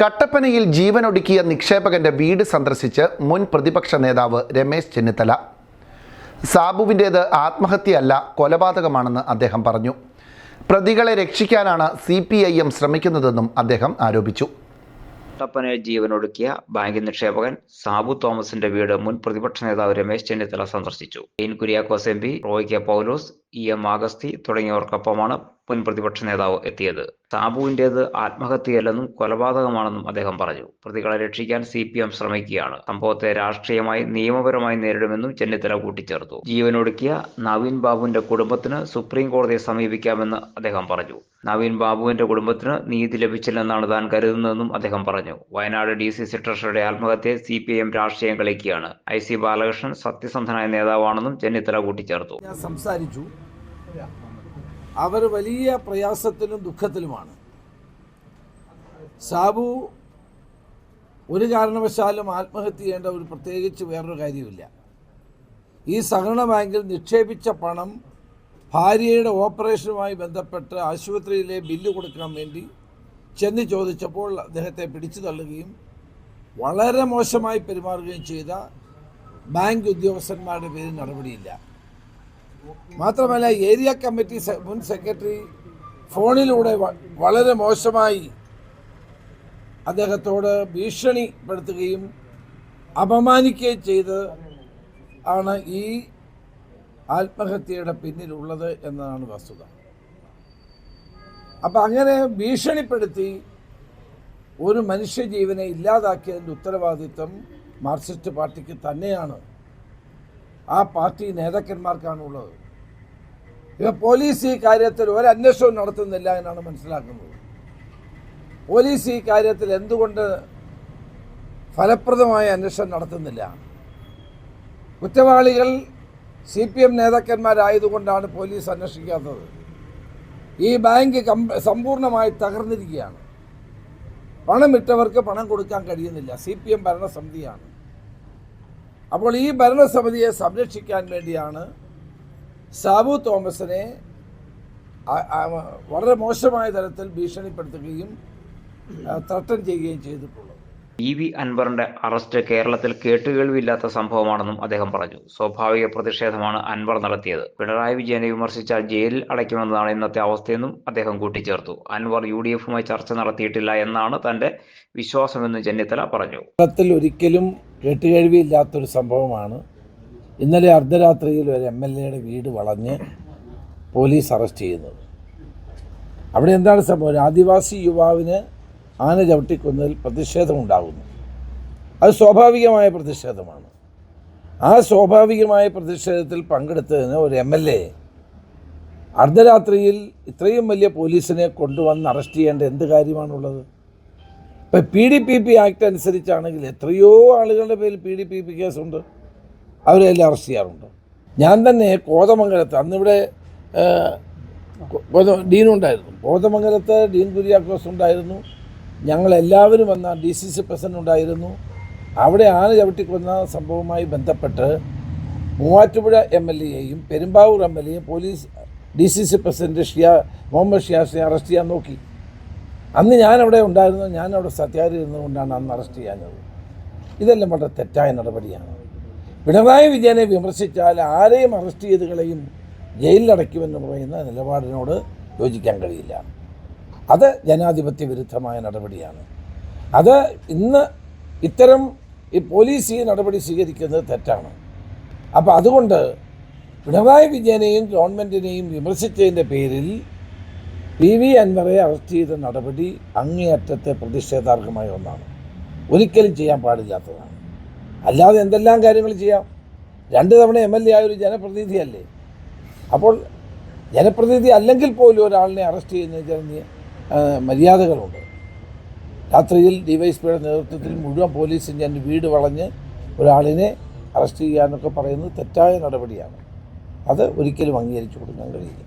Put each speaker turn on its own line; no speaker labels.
കട്ടപ്പനയിൽ ജീവനൊടുക്കിയ നിക്ഷേപകന്റെ വീട് സന്ദർശിച്ച് മുൻ പ്രതിപക്ഷ നേതാവ് രമേശ് ചെന്നിത്തല സാബുവിൻ്റേത് ആത്മഹത്യയല്ല കൊലപാതകമാണെന്ന് അദ്ദേഹം പറഞ്ഞു പ്രതികളെ രക്ഷിക്കാനാണ് സി പി ഐ എം ശ്രമിക്കുന്നതെന്നും അദ്ദേഹം ആരോപിച്ചു
കട്ടപ്പനയിൽ ജീവനൊടുക്കിയ ബാങ്ക് നിക്ഷേപകൻ സാബു തോമസിന്റെ വീട് മുൻ പ്രതിപക്ഷ നേതാവ് രമേശ് ചെന്നിത്തല സന്ദർശിച്ചു Dean Kuriakose M P K Paulose E M Augusty തുടങ്ങിയവർക്കൊപ്പമാണ് മുൻ പ്രതിപക്ഷ നേതാവ് എത്തിയത് സാബുവിന്റേത് ആത്മഹത്യയല്ലെന്നും കൊലപാതകമാണെന്നും അദ്ദേഹം പറഞ്ഞു പ്രതികളെ രക്ഷിക്കാൻ സി പി എം ശ്രമിക്കുകയാണ് സംഭവത്തെ രാഷ്ട്രീയമായി നിയമപരമായി നേരിടുമെന്നും ചെന്നിത്തല കൂട്ടിച്ചേർത്തു ജീവനൊടുക്കിയ നവീൻ ബാബുവിന്റെ കുടുംബത്തിന് സുപ്രീം കോടതിയെ സമീപിക്കാമെന്ന് അദ്ദേഹം പറഞ്ഞു നവീൻ ബാബുവിന്റെ കുടുംബത്തിന് നീതി ലഭിച്ചില്ലെന്നാണ് താൻ കരുതുന്നതെന്നും അദ്ദേഹം പറഞ്ഞു വയനാട് ഡി സി സി ട്രഷറിയുടെ ആത്മഹത്യയെ സി പി എം രാഷ്ട്രീയം കളിക്കുകയാണ് ഐ സി ബാലകൃഷ്ണൻ സത്യസന്ധനായ നേതാവാണെന്നും ചെന്നിത്തല കൂട്ടിച്ചേർത്തു സംസാരിച്ചു
അവർ വലിയ പ്രയാസത്തിലും ദുഃഖത്തിലുമാണ് സാബു ഒരു കാരണവശാലും ആത്മഹത്യ ചെയ്യേണ്ട ഒരു പ്രത്യേകിച്ച് വേറൊരു കാര്യമില്ല ഈ സഹകരണ ബാങ്കിൽ നിക്ഷേപിച്ച പണം ഭാര്യയുടെ ഓപ്പറേഷനുമായി ബന്ധപ്പെട്ട് ആശുപത്രിയിലെ ബില്ല് കൊടുക്കാൻ വേണ്ടി ചെന്ന് ചോദിച്ചപ്പോൾ അദ്ദേഹത്തെ പിടിച്ചു തള്ളുകയും വളരെ മോശമായി പെരുമാറുകയും ചെയ്ത ബാങ്ക് ഉദ്യോഗസ്ഥന്മാരുടെ പേരിൽ നടപടിയില്ല മാത്രമല്ല ഏരിയ കമ്മിറ്റി മുൻ സെക്രട്ടറി ഫോണിലൂടെ വളരെ മോശമായി അദ്ദേഹത്തോട് ഭീഷണിപ്പെടുത്തുകയും അപമാനിക്കുകയും ചെയ്ത് ആണ് ഈ ആത്മഹത്യയുടെ പിന്നിലുള്ളത് എന്നതാണ് വസ്തുത അപ്പം അങ്ങനെ ഭീഷണിപ്പെടുത്തി ഒരു മനുഷ്യജീവനെ ഇല്ലാതാക്കിയതിൻ്റെ ഉത്തരവാദിത്വം മാർക്സിസ്റ്റ് പാർട്ടിക്ക് തന്നെയാണ് ആ പാർട്ടി നേതാക്കന്മാർക്കാണുള്ളത് ഇപ്പൊ പോലീസ് ഈ കാര്യത്തിൽ ഒരു അന്വേഷണം നടത്തുന്നില്ല എന്നാണ് മനസ്സിലാക്കുന്നത് പോലീസ് ഈ കാര്യത്തിൽ എന്തുകൊണ്ട് ഫലപ്രദമായ അന്വേഷണം നടത്തുന്നില്ല കുറ്റവാളികൾ സി പി എം നേതാക്കന്മാരായതുകൊണ്ടാണ് പോലീസ് അന്വേഷിക്കാത്തത് ഈ ബാങ്ക് സമ്പൂർണ്ണമായി തകർന്നിരിക്കുകയാണ് പണമിട്ടവർക്ക് പണം കൊടുക്കാൻ കഴിയുന്നില്ല സി പി എം ഭരണസമിതിയാണ് അപ്പോൾ ഈ ഭരണസമിതിയെ സംരക്ഷിക്കാൻ വേണ്ടിയാണ് സാബു തോമസിനെ വളരെ മോശമായ തരത്തിൽ ഭീഷണിപ്പെടുത്തുകയും ത്രട്ടൻ ചെയ്യുകയും ചെയ്തിട്ടുള്ളത്
ഇ വി അൻവറിന്റെ അറസ്റ്റ് കേരളത്തിൽ കേട്ടുകേൾവില്ലാത്ത സംഭവമാണെന്നും അദ്ദേഹം പറഞ്ഞു സ്വാഭാവിക പ്രതിഷേധമാണ് അൻവർ നടത്തിയത് പിണറായി വിജയനെ വിമർശിച്ചാൽ ജയിലിൽ അടയ്ക്കുമെന്നതാണ് ഇന്നത്തെ അവസ്ഥയെന്നും അദ്ദേഹം കൂട്ടിച്ചേർത്തു അൻവർ യു ഡി എഫുമായി ചർച്ച നടത്തിയിട്ടില്ല എന്നാണ് തന്റെ വിശ്വാസമെന്നും ചെന്നിത്തല പറഞ്ഞു
കേരളത്തിൽ ഒരിക്കലും കേട്ടുകേൾവിയില്ലാത്തൊരു സംഭവമാണ് ഇന്നലെ അർദ്ധരാത്രിയിൽ ഒരു എം എൽ എയുടെ വീട് വളഞ്ഞ് പോലീസ് അറസ്റ്റ് ചെയ്യുന്നത് അവിടെ എന്താണ് സംഭവം ആദിവാസി യുവാവിന് ആന ചവിട്ടിക്കുന്നതിൽ പ്രതിഷേധമുണ്ടാകുന്നു അത് സ്വാഭാവികമായ പ്രതിഷേധമാണ് ആ സ്വാഭാവികമായ പ്രതിഷേധത്തിൽ പങ്കെടുത്തതിന് ഒരു എം എൽ എ അർദ്ധരാത്രിയിൽ ഇത്രയും വലിയ പോലീസിനെ കൊണ്ടുവന്ന് അറസ്റ്റ് ചെയ്യേണ്ട എന്ത് കാര്യമാണുള്ളത് ഇപ്പം P D P P act അനുസരിച്ചാണെങ്കിൽ എത്രയോ ആളുകളുടെ പേരിൽ പി ഡി പി പി കേസുണ്ട് അവരെല്ലാം അറസ്റ്റ് ചെയ്യാറുണ്ട് ഞാൻ തന്നെ കോതമംഗലത്ത് അന്നിവിടെ ഡീനുണ്ടായിരുന്നു കോതമംഗലത്ത് ഡീൻ കുര്യാക്കോസ് ഉണ്ടായിരുന്നു ഞങ്ങളെല്ലാവരും വന്ന ഡി സി സി പ്രസിഡന്റ് ഉണ്ടായിരുന്നു അവിടെ ആന ചവിട്ടിക്കൊന്ന സംഭവവുമായി ബന്ധപ്പെട്ട് മൂവാറ്റുപുഴ എം എൽ എയും പെരുമ്പാവൂർ എം എൽ എയും police D C C president Shiya Muhammad ഷിയാസിനെ അറസ്റ്റ് ചെയ്യാൻ നോക്കി അന്ന് ഞാനവിടെ ഉണ്ടായിരുന്നു ഞാനവിടെ കൊണ്ടാണ് അന്ന് അറസ്റ്റ് ചെയ്യാഞ്ഞത് ഇതെല്ലാം വളരെ തെറ്റായ നടപടിയാണ് പിണറായി വിജയനെ വിമർശിച്ചാൽ ആരെയും അറസ്റ്റ് ചെയ്തുകളെയും ജയിലിലടയ്ക്കുമെന്ന് പറയുന്ന നിലപാടിനോട് യോജിക്കാൻ കഴിയില്ല അത് ജനാധിപത്യ വിരുദ്ധമായ നടപടിയാണ് അത് ഇന്ന് ഇത്തരം ഈ പോലീസ് ഈ നടപടി സ്വീകരിക്കുന്നത് തെറ്റാണ് അപ്പോൾ അതുകൊണ്ട് പിണറായി വിജയനെയും ഗവൺമെൻറ്റിനെയും വിമർശിച്ചതിൻ്റെ പേരിൽ പി വി അൻവറെ അറസ്റ്റ് ചെയ്ത നടപടി അങ്ങേയറ്റത്തെ പ്രതിഷേധാർഹമായ ഒന്നാണ് ഒരിക്കലും ചെയ്യാൻ പാടില്ലാത്തതാണ് അല്ലാതെ എന്തെല്ലാം കാര്യങ്ങൾ ചെയ്യാം രണ്ട് തവണ എം എൽ എ ആയ ഒരു ജനപ്രതിനിധിയല്ലേ അപ്പോൾ ജനപ്രതിനിധി അല്ലെങ്കിൽ പോലും ഒരാളിനെ അറസ്റ്റ് ചെയ്യുന്നതിന് മര്യാദകളുണ്ട് രാത്രിയിൽ ഡിവൈഎസ്പിയുടെ നേതൃത്വത്തിൽ മുഴുവൻ പോലീസും ഞാൻ വീട് വളഞ്ഞ് ഒരാളിനെ അറസ്റ്റ് ചെയ്യാനൊക്കെ പറയുന്നത് തെറ്റായ നടപടിയാണ് അത് ഒരിക്കലും അംഗീകരിച്ചു കൊടുക്കാൻ കഴിയില്ല